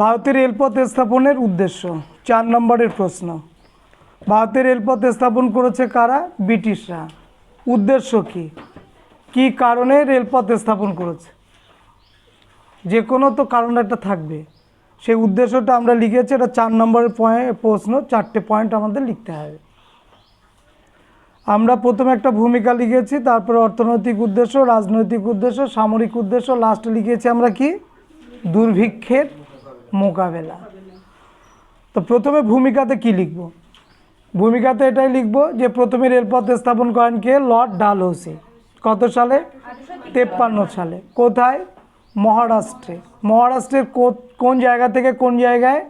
ভারতের রেলপথ স্থাপনের উদ্দেশ্য। চার নম্বরের প্রশ্ন। ভারতের রেলপথ স্থাপন করেছে কারা? ব্রিটিশরা। উদ্দেশ্য কি? কি কারণে রেলপথ স্থাপন করেছে? যে কোনো তো কারণ একটা থাকবে। সেই উদ্দেশ্যটা আমরা লিখেছি, এটা চার নম্বরের প্রশ্ন, চারটে পয়েন্ট আমাদের লিখতে হবে। আমরা প্রথমে একটা ভূমিকা লিখেছি, তারপরে অর্থনৈতিক উদ্দেশ্য, রাজনৈতিক উদ্দেশ্য, সামরিক উদ্দেশ্য লাস্টে লিখেছি আমরা কি? দুর্ভিক্ষের মোকাবেলা। তো প্রথমে ভূমিকাতে কি লিখব? ভূমিকাতে এটাই লিখব যে প্রথমে রেলপথ স্থাপন করেন কে? লর্ড ডালহৌসি। কত সালে? তেপ্পান্ন সালে। কোথায়? মহারাষ্ট্রে। মহারাষ্ট্রের কোন জায়গা থেকে কোন জায়গায়?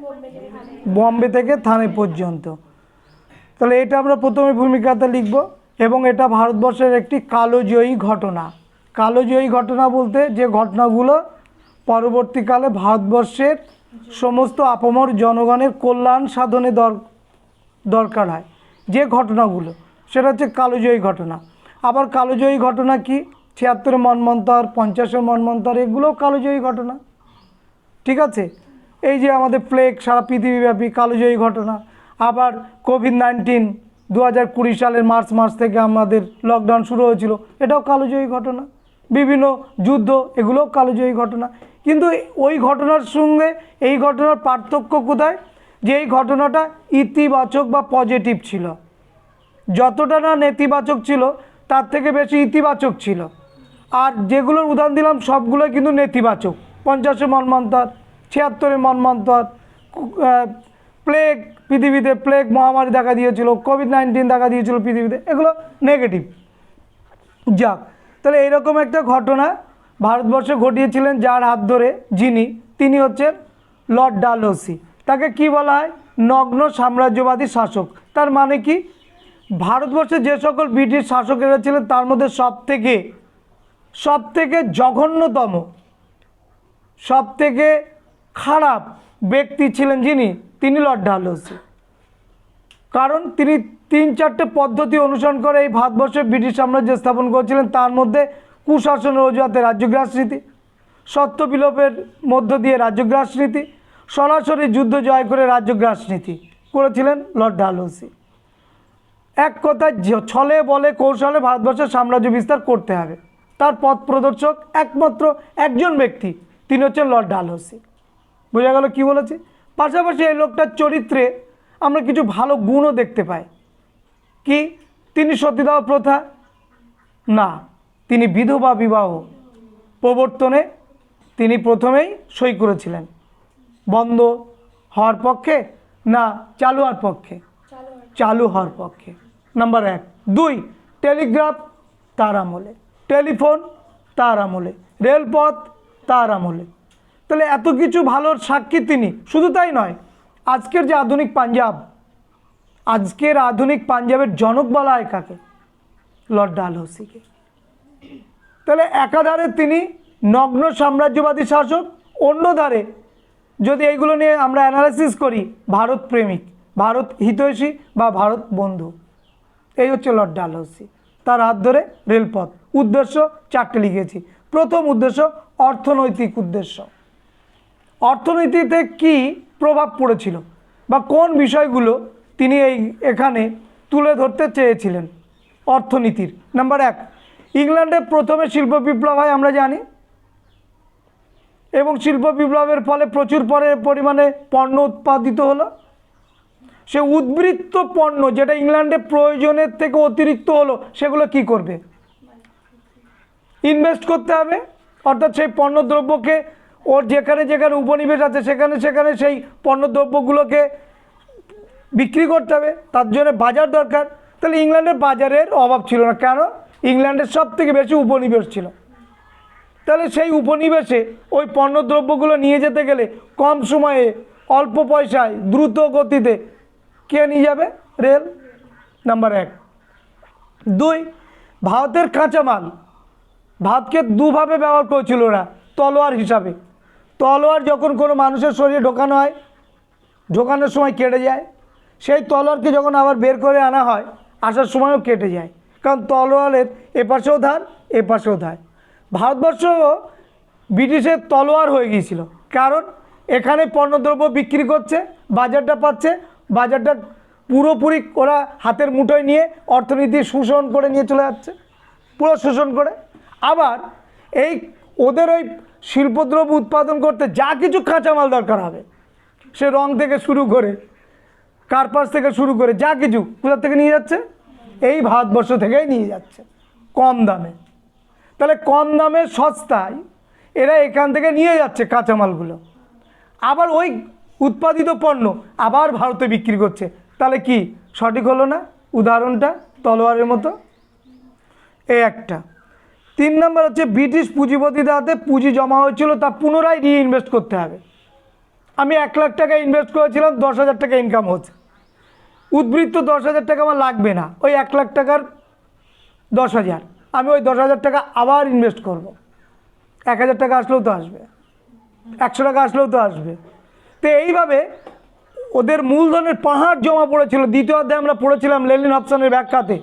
বম্বে থেকে থানে পর্যন্ত। তাহলে এটা আমরা প্রথমে ভূমিকাতে লিখব এবং এটা ভারতবর্ষের একটি কালোজয়ী ঘটনা। কালোজয়ী ঘটনা বলতে যে ঘটনাগুলো পরবর্তীকালে ভারতবর্ষের সমস্ত আপমর জনগণের কল্যাণ সাধনে দর, দরকার হয়। যে ঘটনাগুলো, সেটা হচ্ছে কালোজয়ী ঘটনা। আবার কালোজয়ী ঘটনা কি? ছিয়াত্তরের মনমন্তর, পঞ্চাশের মনমন্তর, এগুলোও কালোজয়ী ঘটনা। ঠিক আছে? এই যে আমাদের প্লেগ সারা পৃথিবীব্যাপী কালোজয়ী ঘটনা। আবার কোভিড নাইন্টিন দু হাজার কুড়ি সালের মার্চ মাস থেকে আমাদের লকডাউন শুরু হয়েছিল, এটাও কালোজয়ী ঘটনা। বিভিন্ন যুদ্ধ এগুলোও কালোজয়ী ঘটনা। কিন্তু ওই ঘটনার সঙ্গে এই ঘটনার পার্থক্য কোথায়? যে এই ঘটনাটা ইতিবাচক বা পজিটিভ ছিল। যতটা না নেতিবাচক ছিল, তার থেকে বেশি ইতিবাচক ছিল। আর যেগুলোর উদাহরণ দিলাম, সবগুলোই কিন্তু নেতিবাচক। পঞ্চাশে মনমন্তর ছিয়াত্তরে মনমন্তর প্লেগ পৃথিবীতে প্লেগ মহামারী দেখা দিয়েছিল কোভিড নাইন্টিন দেখা দিয়েছিল পৃথিবীতে, এগুলো নেগেটিভ যাক তাহলে এইরকম একটা ঘটনা ভারতবর্ষে ঘটিয়েছিলেন যার হাত ধরে যিনি, তিনি হচ্ছেন লর্ড ডালহৌসি। তাকে কি বলা হয়? নগ্ন সাম্রাজ্যবাদী শাসক। তার মানে কি? ভারতবর্ষে যে সকল ব্রিটিশ শাসকেরা ছিলেন, তার মধ্যে সব থেকে সব থেকে জঘন্যতম সব থেকে খারাপ ব্যক্তি ছিলেন যিনি, তিনি লর্ড ডালহৌসি। কারণ তিনি তিন চারটে পদ্ধতি অনুসরণ করে এই ভারতবর্ষে ব্রিটিশ সাম্রাজ্য স্থাপন করেছিলেন। তার মধ্যে কুশাসনের অজুহাতে রাজ্যগ্রাস নীতি সত্য বিলোপের মধ্য দিয়ে রাজ্যগ্রাস নীতি সরাসরি যুদ্ধ জয় করে রাজ্যগ্রাস নীতি করেছিলেন লর্ড ডালহৌসি। এক কথায় ছলে বলে কৌশলে ভারতবর্ষের সাম্রাজ্য বিস্তার করতে হবে। তার পথ প্রদর্শক একমাত্র একজন ব্যক্তি, তিনি হচ্ছেন লর্ড ডালহৌসি। বোঝা গেল কি বলেছি? পাশাপাশি এই লোকটার চরিত্রে আমরা কিছু ভালো গুণও দেখতে পাই। কি? তিনি সতীদাহ প্রথা? না, তিনি বিধবা বিবাহ প্রবর্তনে তিনি প্রথমেই সই করেছিলেন। বন্ধ হওয়ার পক্ষে? না, চালু হওয়ার পক্ষে। চালু হওয়ার পক্ষে। নাম্বার এক। দুই, টেলিগ্রাফ তার আমলে। টেলিফোন তার আমলে। রেলপথ তার আমলে। তাহলে এত কিছু ভালোর সাক্ষী তিনি। শুধু তাই নয়, আজকের যে আধুনিক পাঞ্জাব আজকের আধুনিক পাঞ্জাবের জনক বলা হয় কাকে? লর্ড ডালহৌসিকে। তাহলে একাধারে তিনি নগ্ন সাম্রাজ্যবাদী শাসক অন্য ধারে যদি এইগুলো নিয়ে আমরা অ্যানালাইসিস করি, ভারত প্রেমিক, ভারত হিতৈষী বা ভারত বন্ধু, এই হচ্ছে লর্ড ডালহৌসি। তার হাত ধরে রেলপথ উদ্দেশ্য চারটে লিখেছি। প্রথম উদ্দেশ্য, অর্থনৈতিক উদ্দেশ্য। অর্থনীতিতে কি প্রভাব পড়েছিল বা কোন বিষয়গুলো তিনি এই এখানে তুলে ধরতে চেয়েছিলেন অর্থনীতির। নাম্বার এক, ইংল্যান্ডে প্রথমে শিল্প বিপ্লব হয়, আমরা জানি। এবং শিল্প বিপ্লবের ফলে প্রচুর পরে পরিমাণে পণ্য উৎপাদিত হলো। সে উদ্বৃত্ত পণ্য যেটা ইংল্যান্ডে প্রয়োজনের থেকে অতিরিক্ত হলো, সেগুলো কি করবে? ইনভেস্ট করতে হবে। অর্থাৎ সেই পণ্যদ্রব্যকে, ওর যেখানে যেখানে উপনিবেশ আছে, সেখানে সেখানে সেই পণ্যদ্রব্যগুলোকে বিক্রি করতে হবে, তার জন্য বাজার দরকার। তাহলে ইংল্যান্ডের বাজারের অভাব ছিল না। কেন? ইংল্যান্ডের সব থেকে বেশি উপনিবেশ ছিল। তাহলে সেই উপনিবেশে ওই পণ্যদ্রব্যগুলো নিয়ে যেতে গেলে কম সময়ে অল্প পয়সায় দ্রুত গতিতে কে নিয়ে যাবে? রেল। নাম্বার এক। দুই, ভারতের কাঁচামাল। ভাতকে দুভাবে ব্যবহার করেছিল ওরা, তলোয়ার হিসাবে। তলোয়ার যখন কোনো মানুষের শরীরে ঢোকানো হয়, ঢোকানোর সময় কেটে যায়। সেই তলোয়ারকে যখন আবার বের করে আনা হয়, আসার সময়ও কেটে যায়। কারণ তলোয়ারের এপাশেও ধার এপাশেও ধার। ভারতবর্ষ ব্রিটিশের তলোয়ার হয়ে গিয়েছিল। কারণ এখানে পণ্যদ্রব্য বিক্রি করছে, বাজারটা পাচ্ছে, বাজারটা পুরোপুরি ওরা হাতের মুঠোয় নিয়ে অর্থনীতি শোষণ করে নিয়ে চলে যাচ্ছে, পুরো শোষণ করে। আবার এই ওদের ওই শিল্পদ্রব্য উৎপাদন করতে যা কিছু কাঁচামাল দরকার হবে, সে রং থেকে শুরু করে কার্পাস থেকে শুরু করে যা কিছু কোথা থেকে নিয়ে যাচ্ছে? এই ভারতবর্ষ থেকেই নিয়ে যাচ্ছে, কম দামে। তাহলে কম দামে সস্তায় এরা এখান থেকে নিয়ে যাচ্ছে কাঁচামালগুলো। আবার ওই উৎপাদিত পণ্য আবার ভারতে বিক্রি করছে। তাহলে কি সঠিক হলো না? উদাহরণটা তলোয়ারের মতো। এ একটা। তিন নম্বর হচ্ছে ব্রিটিশ পুঁজিপতিদের হাতে পুঁজি জমা হয়েছিল, তা পুনরায় রিইনভেস্ট করতে হবে। আমি এক লাখ টাকা ইনভেস্ট করেছিলাম, দশ হাজার টাকা ইনকাম হচ্ছে। উদ্বৃত্ত দশ হাজার টাকা আমার লাগবে না, ওই এক লাখ টাকার দশ হাজার। আমি ওই দশ হাজার টাকা আবার ইনভেস্ট করব। এক হাজার টাকা আসলেও তো আসবে, একশো টাকা আসলেও তো আসবে। তো এইভাবে ওদের মূলধনের পাহাড় জমা পড়েছিল, দ্বিতীয় অধ্যায়ে আমরা পড়েছিলাম লেলিন হপসনের ব্যাখ্যাতে।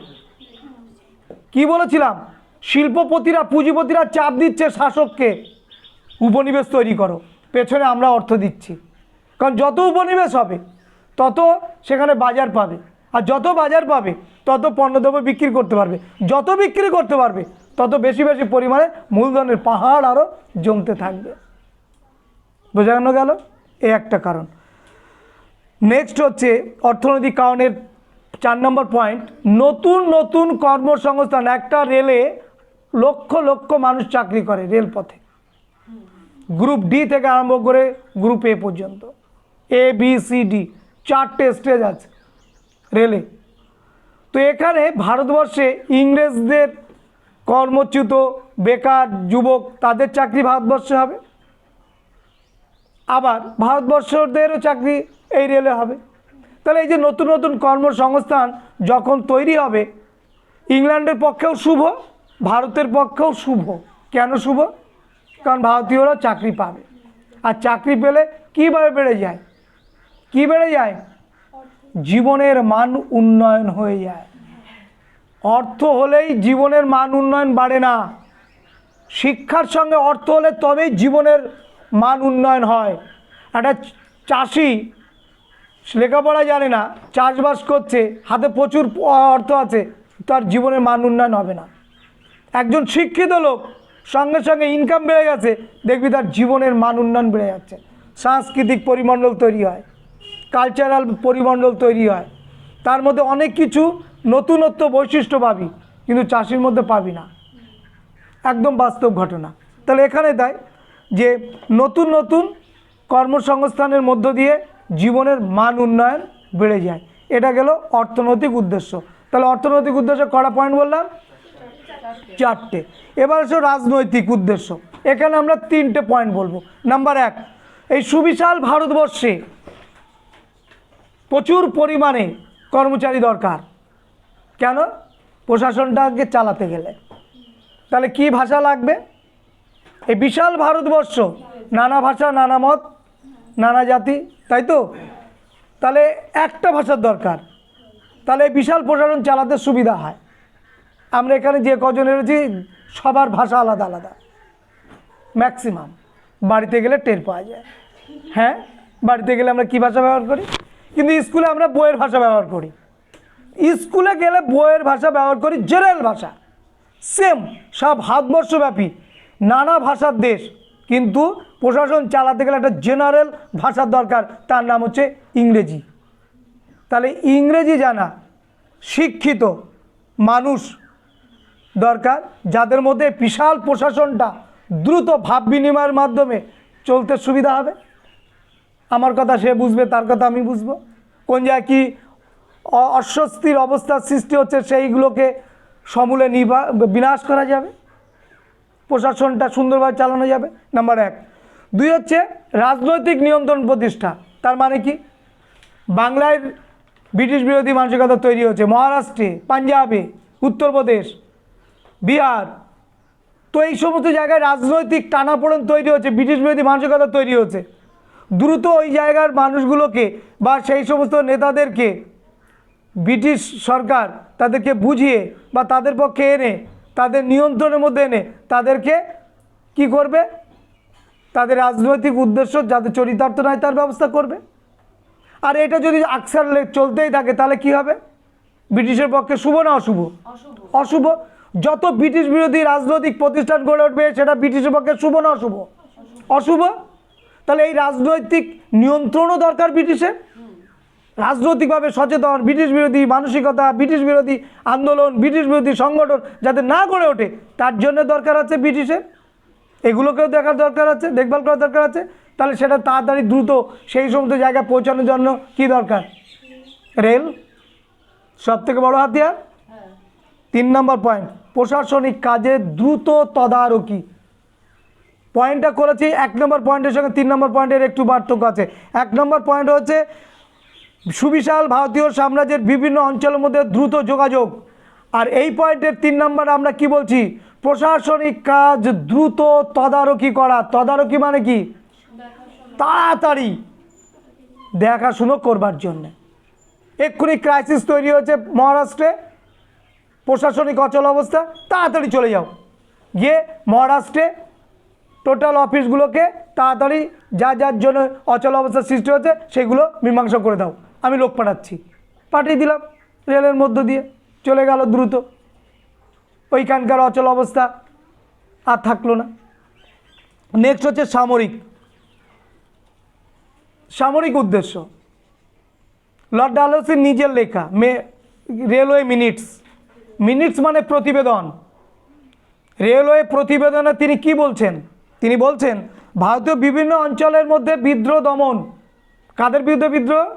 কি বলেছিলাম? শিল্পপতিরা, পুঁজিপতিরা চাপ দিচ্ছে শাসককে। উপনিবেশ তৈরি করো। পেছনে আমরা অর্থ দিচ্ছি। কারণ যত উপনিবেশ হবে, তত সেখানে বাজার পাবে। আর যত বাজার পাবে, তত পণ্যদ্রব্য বিক্রি করতে পারবে। যত বিক্রি করতে পারবে, তত বেশি বেশি পরিমাণে মূলধনের পাহাড় আরও জমতে থাকবে। বোঝানো গেল এ একটা কারণ। নেক্সট হচ্ছে অর্থনৈতিক কারণের চার নম্বর পয়েন্ট নতুন নতুন কর্মসংস্থান। একটা রেলে লক্ষ লক্ষ মানুষ চাকরি করে রেলপথে। গ্রুপ ডি থেকে আরম্ভ করে গ্রুপ এ পর্যন্ত। এ বি সি ডি চারটে স্টেজ আছে রেলে তো এখানে ভারতবর্ষে ইংরেজদের কর্মচ্যুত বেকার যুবক তাদের চাকরি ভারতবর্ষে হবে। আবার ভারতবর্ষদেরও চাকরি এই রেলে হবে। তাহলে এই যে নতুন নতুন কর্মসংস্থান যখন তৈরি হবে, ইংল্যান্ডের পক্ষেও শুভ, ভারতের পক্ষেও শুভ। কেন শুভ? কারণ ভারতীয়রা চাকরি পাবে। আর চাকরি পেলে কীভাবে বেড়ে যায়? কি বেড়ে যায়? জীবনের মান উন্নয়ন হয়ে যায়। অর্থ হলেই জীবনের মান উন্নয়ন বাড়ে না। শিক্ষার সঙ্গে অর্থ হলে তবেই জীবনের মান উন্নয়ন হয়। একটা চাষি লেখাপড়া জানে না, চাষবাস করছে, হাতে প্রচুর অর্থ আছে, তার জীবনের মান উন্নয়ন হবে না। একজন শিক্ষিত লোক সঙ্গে সঙ্গে ইনকাম বেড়ে গেছে। দেখবি তার জীবনের মান উন্নয়ন বেড়ে যাচ্ছে। সাংস্কৃতিক পরিমণ্ডল তৈরি হয়। কালচারাল পরিমণ্ডল তৈরি হয়। তার মধ্যে অনেক কিছু নতুনত্ব বৈশিষ্ট্য পাবি, কিন্তু চাষির মধ্যে পাবি না। একদম বাস্তব ঘটনা। তাহলে এখানে তাই যে নতুন নতুন কর্মসংস্থানের মধ্য দিয়ে জীবনের মান উন্নয়ন বেড়ে যায়। এটা গেল অর্থনৈতিক উদ্দেশ্য। তাহলে অর্থনৈতিক উদ্দেশ্য কটা পয়েন্ট বললাম? চারটে। এবার হচ্ছে রাজনৈতিক উদ্দেশ্য। এখানে আমরা তিনটে পয়েন্ট বলব। নাম্বার এক, এই সুবিশাল ভারতবর্ষে প্রচুর পরিমাণে কর্মচারী দরকার। কেন? প্রশাসনটাকে চালাতে গেলে। তাহলে কি ভাষা লাগবে? এই বিশাল ভারতবর্ষ, নানা ভাষা, নানা মত, নানা জাতি, তাই তো? তাহলে একটা ভাষার দরকার। তাহলে বিশাল প্রশাসন চালাতে সুবিধা হয়। আমরা এখানে যে কজন রয়েছি সবার ভাষা আলাদা আলাদা। ম্যাক্সিমাম বাড়িতে গেলে টের পাওয়া যায়। হ্যাঁ? বাড়িতে গেলে আমরা কী ভাষা ব্যবহার করি? কিন্তু স্কুলে আমরা বইয়ের ভাষা ব্যবহার করি। স্কুলে গেলে বইয়ের ভাষা ব্যবহার করি জেনারেল ভাষা। সেম সব ভারতবর্ষব্যাপী। নানা ভাষার দেশ। কিন্তু প্রশাসন চালাতে গেলে একটা জেনারেল ভাষার দরকার। তার নাম হচ্ছে ইংরেজি। তাহলে ইংরেজি জানা, শিক্ষিত মানুষ দরকার, যাদের মধ্যে বিশাল প্রশাসনটা দ্রুত ভাব বিনিময়ের মাধ্যমে চলতে সুবিধা হবে। আমার কথা সে বুঝবে, তার কথা আমি বুঝব। কোন জায়গায় কি অস্বস্তির অবস্থার সৃষ্টি হচ্ছে, সেইগুলোকে সমূলে নিবা বিনাশ করা যাবে। প্রশাসনটা সুন্দরভাবে চালানো যাবে। নাম্বার এক। দুই হচ্ছে রাজনৈতিক নিয়ন্ত্রণ প্রতিষ্ঠা। তার মানে কি? বাংলায় ব্রিটিশ বিরোধী মানসিকতা তৈরি হচ্ছে মহারাষ্ট্রে, পাঞ্জাবে, উত্তরপ্রদেশ বিহার। তো এই সমস্ত জায়গায় রাজনৈতিক টানাপোড়েন তৈরি হচ্ছে ব্রিটিশ বিরোধী মানসিকতা তৈরি হচ্ছে। দ্রুত ওই জায়গার মানুষগুলোকে বা সেই সমস্ত নেতাদেরকে ব্রিটিশ সরকার তাদেরকে বুঝিয়ে বা তাদের পক্ষে এনে তাদের নিয়ন্ত্রণের মধ্যে এনে তাদেরকে কি করবে? তাদের রাজনৈতিক উদ্দেশ্য যাতে চরিতার্থ নয় তার ব্যবস্থা করবে। আর এটা যদি আকসার চলতেই থাকে তাহলে কি হবে? ব্রিটিশের পক্ষে শুভ না অশুভ? অশুভ। অশুভ। যত ব্রিটিশ বিরোধী রাজনৈতিক প্রতিষ্ঠান গড়ে উঠবে সেটা ব্রিটিশের পক্ষে শুভ না অশুভ? অশুভ? তাহলে এই রাজনৈতিক নিয়ন্ত্রণও দরকার ব্রিটিশের? রাজনৈতিকভাবে সচেতন ব্রিটিশ বিরোধী মানসিকতা ব্রিটিশ বিরোধী আন্দোলন ব্রিটিশ বিরোধী সংগঠন যাতে না গড়ে ওঠে তার জন্য দরকার আছে ব্রিটিশের? এগুলোকেও দেখার দরকার আছে দেখভাল করার দরকার আছে? তাহলে সেটা তাড়াতাড়ি দ্রুত সেই সমস্ত জায়গায় পৌঁছানোর জন্য কি দরকার? রেল? সব থেকে বড় হাতিয়ার? হ্যাঁ। তিন নম্বর পয়েন্ট প্রশাসনিক কাজে দ্রুত তদারকি। পয়েন্টটা করেছি, এক নম্বর পয়েন্টের সঙ্গে তিন নম্বর পয়েন্টের একটু পার্থক্য আছে। এক নম্বর পয়েন্ট হচ্ছে, সুবিশাল ভারতীয় সাম্রাজ্যের বিভিন্ন অঞ্চলের মধ্যে দ্রুত যোগাযোগ। আর এই পয়েন্টের তিন নম্বর আমরা কি বলছি? প্রশাসনিক কাজ দ্রুত তদারকি করা। তদারকি মানে কি? তাড়াতাড়ি দেখাশুনো করবার জন্যে। এক্ষুনি ক্রাইসিস তৈরি হয়েছে মহারাষ্ট্রে। প্রশাসনিক অচল অবস্থা, তাড়াতাড়ি চলে যাও। গিয়ে মহারাষ্ট্রে টোটাল অফিসগুলোকে তাড়াতাড়ি যা যার জন্য অচল অবস্থা সৃষ্টি হচ্ছে সেগুলো মীমাংসা করে দাও। আমি লোক পাঠাচ্ছি। পাঠিয়ে দিলাম রেলের মধ্য দিয়ে। চলে গেল দ্রুত। ওইখানকার অচল অবস্থা আর থাকল না। নেক্সট হচ্ছে সামরিক। সামরিক উদ্দেশ্য। লর্ড ডালহৌসির নিজের লেখা, মে, রেলওয়ে মিনিটস। মিনিটস মানে প্রতিবেদন। রেলওয়ে প্রতিবেদনে তিনি কি বলছেন? তিনি বলছেন, ভারতীয় বিভিন্ন অঞ্চলের মধ্যে বিদ্রোহ দমন। কাদের বিরুদ্ধে বিদ্রোহ?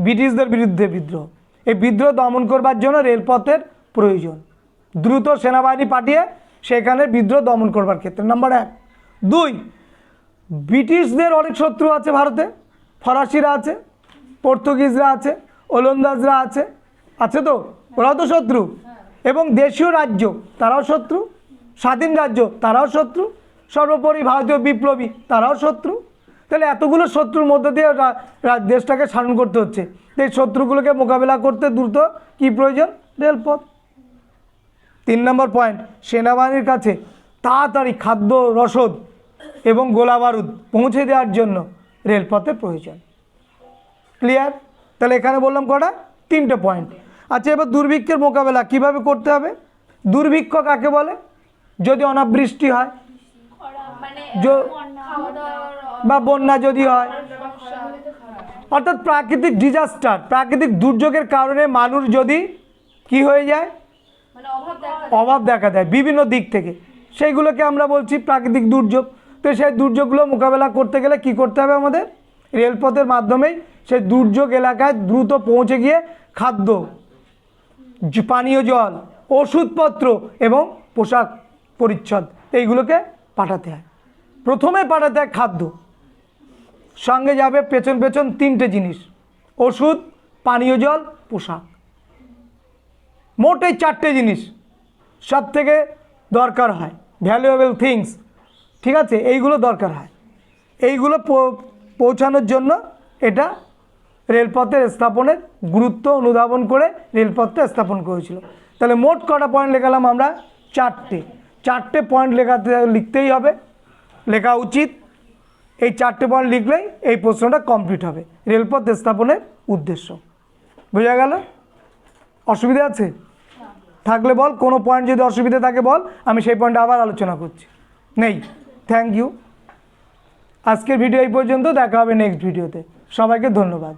ব্রিটিশদের বিরুদ্ধে বিদ্রোহ। এই বিদ্রোহ দমন করবার জন্য রেলপথের প্রয়োজন। দ্রুত সেনাবাহিনী পাঠিয়ে সেখানে বিদ্রোহ দমন করবার ক্ষেত্রে। নাম্বার এক। দুই, ব্রিটিশদের অনেক শত্রু আছে ভারতে। ফরাসিরা আছে, পর্তুগিজরা আছে, ওলন্দাজরা আছে। আছে তো? ওরাও তো শত্রু। এবং দেশীয় রাজ্য, তারাও শত্রু। স্বাধীন রাজ্য, তারাও শত্রু। সর্বোপরি ভারতীয় বিপ্লবী, তারাও শত্রু। তাহলে এতগুলো শত্রুর মধ্যে দিয়ে দেশটাকে শাসন করতে হচ্ছে। এই শত্রুগুলোকে মোকাবেলা করতে দ্রুত কি প্রয়োজন? রেলপথ। তিন নম্বর পয়েন্ট সেনাবাহিনীর কাছে তাড়াতাড়ি খাদ্য রসদ এবং গোলা বারুদ পৌঁছে দেওয়ার জন্য রেলপথের প্রয়োজন। ক্লিয়ার তাহলে এখানে বললাম কটা? তিনটে পয়েন্ট আচ্ছা এবার দুর্ভিক্ষের মোকাবেলা কীভাবে করতে হবে? দুর্ভিক্ষ কাকে বলে? যদি অনাবৃষ্টি হয় মানে বা বন্যা যদি হয় অর্থাৎ প্রাকৃতিক ডিজাস্টার প্রাকৃতিক দুর্যোগের কারণে মানুষ যদি কি হয়ে যায়? মানে অভাব দেখা দেয় বিভিন্ন দিক থেকে। সেইগুলোকে আমরা বলছি প্রাকৃতিক দুর্যোগ। তো সেই দুর্যোগগুলো মোকাবেলা করতে গেলে কি করতে হবে আমাদের? রেলপথের মাধ্যমেই সেই দুর্যোগ এলাকায় দ্রুত পৌঁছে গিয়ে খাদ্য পানীয় জল, ওষুধপত্র এবং পোশাক পরিচ্ছদ এইগুলোকে পাঠাতে হয়। প্রথমে পাঠাতে হয় খাদ্য। সঙ্গে যাবে পেছন পেছন তিনটে জিনিস, ওষুধ, পানীয় জল, পোশাক। মোট এই চারটে জিনিস সব থেকে দরকার হয়। ভ্যালুয়েবল থিংস ঠিক আছে? এইগুলো দরকার হয়। এইগুলো পৌঁছানোর জন্য এটা রেলপথের স্থাপনের গুরুত্ব অনুধাবন করে রেলপথটা স্থাপন করেছিল। তাহলে মোট কটা পয়েন্ট লেখালাম আমরা? চারটে। চারটে পয়েন্ট লেখাতে লিখতেই হবে। লেখা উচিত। এই চারটে পয়েন্ট লিখলেই এই প্রশ্নটা কমপ্লিট হবে। রেলপথ স্থাপনের উদ্দেশ্য। বোঝা গেল? অসুবিধা আছে? থাকলে বল, কোনো পয়েন্ট যদি অসুবিধা থাকে বল, আমি সেই পয়েন্টে আবার আলোচনা করছি। নেই। থ্যাংক ইউ আজকের ভিডিও এই পর্যন্ত, দেখা হবে নেক্সট ভিডিওতে সবাইকে ধন্যবাদ।